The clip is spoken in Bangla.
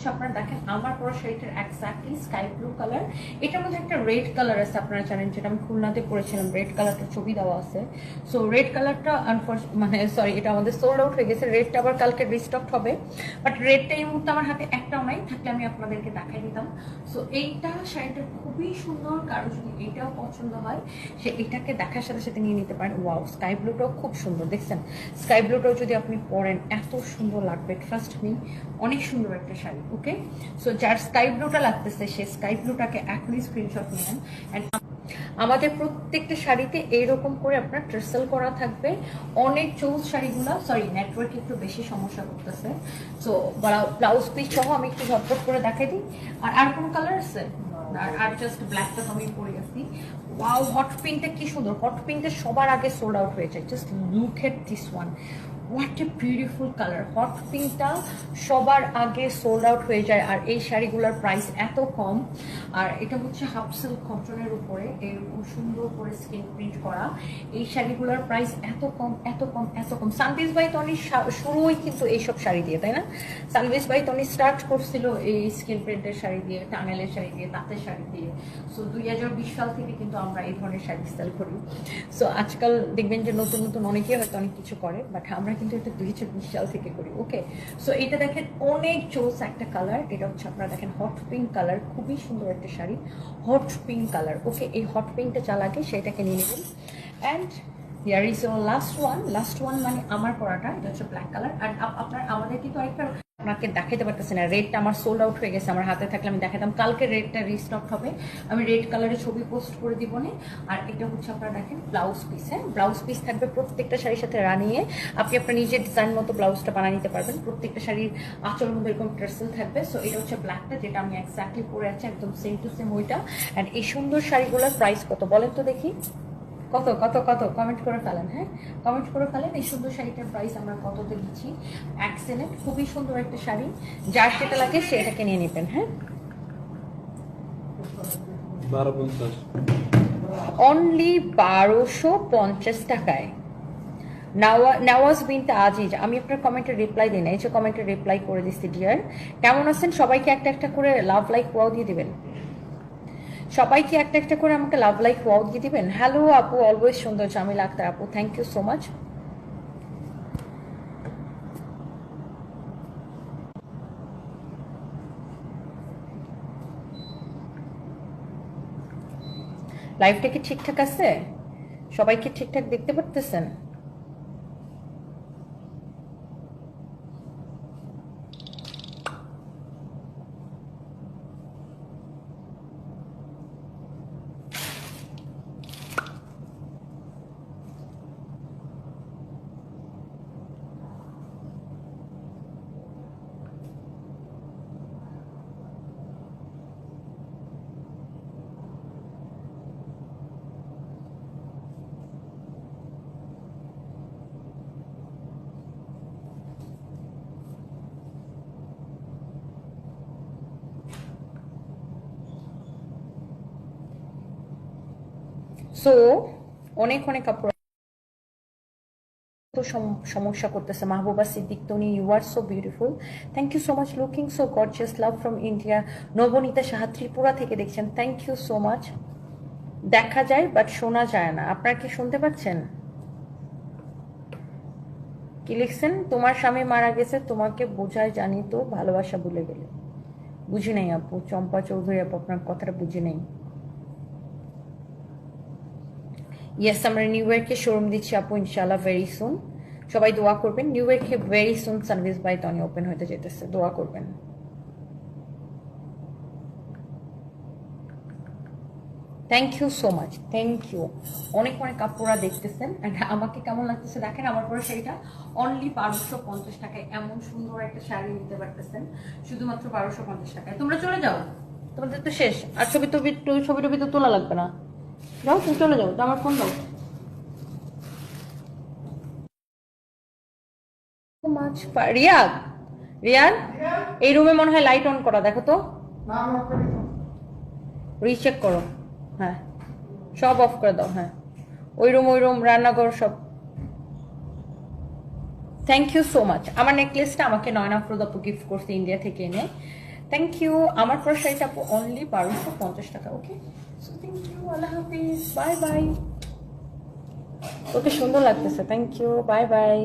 হচ্ছে আপনারা দেখেন, আমার পরা শাড়িটার এক্স্যাক্টলি স্কাই ব্লু কালার এটার মধ্যে একটা রেড কালার আছে, আপনারা জানেন, যেটা আমি খুলনাতে পরেছিলাম। রেড কালারটা ছবি দেওয়া আছে। সো রেড কালারটা মানে সরি এটা আমাদের সোল্ড আউট হয়ে গেছে। রেডটা আবার কালকে রিস্টক হবে। বাট রেডটা এই মুহূর্তে আমার হাতে একটাও নাই, থাকলে আমি আপনাদেরকে দেখাই দিতাম। সো এইটা শাড়িটা খুবই সুন্দর। কারও যদি এইটাও পছন্দ হয়, সে এটাকে দেখার সাথে সাথে নিয়ে নিতে পারেন। ওয়াও স্কাই ব্লুটাও খুব সুন্দর, দেখছেন? স্কাই ব্লুটাও যদি আপনি পরেন, এত সুন্দর লাগবে। ট্রাস্ট মি অনেক সুন্দর একটা শাড়ি। ওকে সো যার স্কাই ব্লুটা লাগতেছে, সে স্কাই ব্লুটাকে এখনই স্ক্রিনশট নেন। আমাদের প্রত্যেকটা শাড়িতে এইরকম করে আপনার ট্রেসেল করা থাকবে। অনেক চৌস শাড়িগুলো সরি নেটওয়ার্ক একটু বেশি সমস্যা করতেছে। সো ব্লাউজ পিস সহ আমি একটু ঝটপট করে দেখাই দিই। আর আর কোনো কালার আছে? আর আর জাস্ট ব্ল্যাকটা তো আমি পরে গেছি ওয়াও হট পিঙ্কটা কি সুন্দর। হট পিঙ্কটা সবার আগে সোল্ড আউট হয়ে যায়। Just look at this one what a beautiful colour hot পিঙ্কটা সবার আগে সোল্ড আউট হয়ে যায় আর এই শাড়িগুলোর প্রাইস এত কম। আর এটা হচ্ছে হাফ সিল্ক কটনের উপরে এরকম সুন্দর করে স্কিন প্রিন্ট করা। এই শাড়িগুলোর প্রাইস এত কম এত কম এত কম। সানবিজ বাই তনি শুরুই কিন্তু এইসব শাড়ি দিয়ে, তাই না? সানবিজ বাই তনি স্টার্ট করছিল এই স্কিন প্রিন্টের শাড়ি দিয়ে, টাঙ্গাইলের শাড়ি দিয়ে, তাঁতের শাড়ি দিয়ে। সো দুই হাজার বিশ সাল থেকে কিন্তু আমরা এই ধরনের শাড়ি সেল করি। সো আজকাল দেখবেন যে নতুন নতুন অনেকেই হয়তো অনেক কিছু করে বাট আমরা কিন্তু এটা দুই হাজার বিশ সাল থেকে করি ওকে সো এটা দেখেন অনেক চোস একটা কালার এটা হচ্ছে আপনারা দেখেন হট পিঙ্ক কালার খুবই সুন্দর একটা sari hot pink colour okay এই হট পিঙ্কটা চালাকে সেটাকে নিয়ে নেবেন। And here is last one last one মানে আমার পড়াটা এটা হচ্ছে ব্ল্যাক কালার আর আপনার, আমাদের কিন্তু আরেকটা আপনাকে দেখাতে পারতেছি না। রেডটা আমার সোল্ড আউট হয়ে গেছে, আমার হাতে থাকলে আমি দেখাতাম। কালকে রেডটা রিস্টক হবে। আমি রেড কালারের ছবি পোস্ট করে দিব আর এটা হচ্ছে আপনারা দেখেন ব্লাউজ পিস হ্যাঁ? ব্লাউজ পিস থাকবে প্রত্যেকটা শাড়ির সাথে রানিয়ে আপনি আপনার নিজের ডিজাইন মতো ব্লাউজটা বানিয়ে নিতে পারবেন। প্রত্যেকটা শাড়ির আঁচলের মধ্যে এরকম ট্রেসেল থাকবে। সো এটা হচ্ছে ব্ল্যাকটা যেটা আমি এক্স্যাক্টলি পরে আছি, একদম সেম টু সেম ওইটা। অ্যান্ড এই সুন্দর শাড়িগুলোর প্রাইস কত? বলেন তো দেখি। কত কত কত? কমেন্ট করে ফেলেন হ্যাঁ? কমেন্ট করে ফেলেন এই সুন্দর শাড়িটার প্রাইস আমরা কততে দিচ্ছি? এক্সেলেন্ট খুবই সুন্দর একটা শাড়ি। যার যেটা লাগে সে এটাকে নিয়ে নেবেন হ্যাঁ? বারো পঞ্চাশ। অনলি বারোশো পঞ্চাশ টাকায়। নাওয়া নওয়াজ বিনতে আজিজ আমি আপনার কমেন্টে রিপ্লাই দিই না এই যে কমেন্টে রিপ্লাই করে দিচ্ছি ডিয়ার কেমন আছেন? সবাইকে একটা একটা করে লাভ লাইক ওয়াও দিয়ে দিবেন। সবাইকে একটা একটা করে আমাকে লাভ লাইক ওয়াও দিয়ে দিবেন। হ্যালো আপু অলওয়েজ সুন্দর, জামিল আক্তার আপু থ্যাংক ইউ সো মাচ লাইভটা কি ঠিকঠাক আছে? সবাই কি ঠিকঠাক দেখতে পারতেছেন? সো অনেক অনেক তো সম- সমস্যা করতেছে। Mahbuba Siddique Toni you are so beautiful thank you so much looking so gorgeous love from India Nabanita Saha Tripura থেকে দেখছেন। থ্যাংক ইউ সো মাচ দেখা যায় বাট শোনা যায় না। আপনার কি শুনতে পাচ্ছেন? কি লিখছেন? তোমার স্বামী মারা গেছে, তোমাকে বোঝায় জানি তো ভালোবাসা ভুলে গেলে। বুঝি নাই আপু, চম্পা চৌধুরী আপু, আপনার কথাটা বুঝি নেই। ইয়েস আমরা নিউ ইয়র্কে শোরুম দিচ্ছি আপু ইনশাল্লাহ ভেরি সুন সবাই দোয়া করবেন। নিউ ইয়র্কে very soon service by Toni open হতে যেতেছে। দোয়া করবেন। Thank you so much thank you অনেক অনেক আপুরা দেখতেছেন। And আমাকে কেমন লাগতেছে দেখেন, আমার পরে শাড়িটা অনলি বারোশো পঞ্চাশ টাকায় এমন সুন্দর একটা শাড়ি নিতে পারতেছেন। শুধুমাত্র বারোশো পঞ্চাশ টাকায়। তোমরা চলে যাও। তোমাদের তো শেষ। আর ছবি টবি ছবি টবি তো তোলা লাগবে না। যাও তুমি চলে যাও তো আমার ফোন দাও। মাছ রিয়াদ রিয়াদ এই রুমে মনে হয় লাইট অন করা দেখো তো। রিচেক করো। হ্যাঁ। সব অফ করে দাও হ্যাঁ। ওই রুম ওই রুম রান্নাঘর সব। থ্যাংক ইউ সো মাচ আমার নেকলেসটা আমাকে নয়না প্রদাপু গিফট করছে ইন্ডিয়া থেকে এনে। থ্যাংক ইউ আমার পর শাড়িটা আপু অনলি বারোশো পঞ্চাশ টাকা ওকে থ্যাংক ইউ আল্লাহ হাফিজ বাই বাই ওকে সুন্দর লাগতেছে থ্যাংক ইউ বাই বাই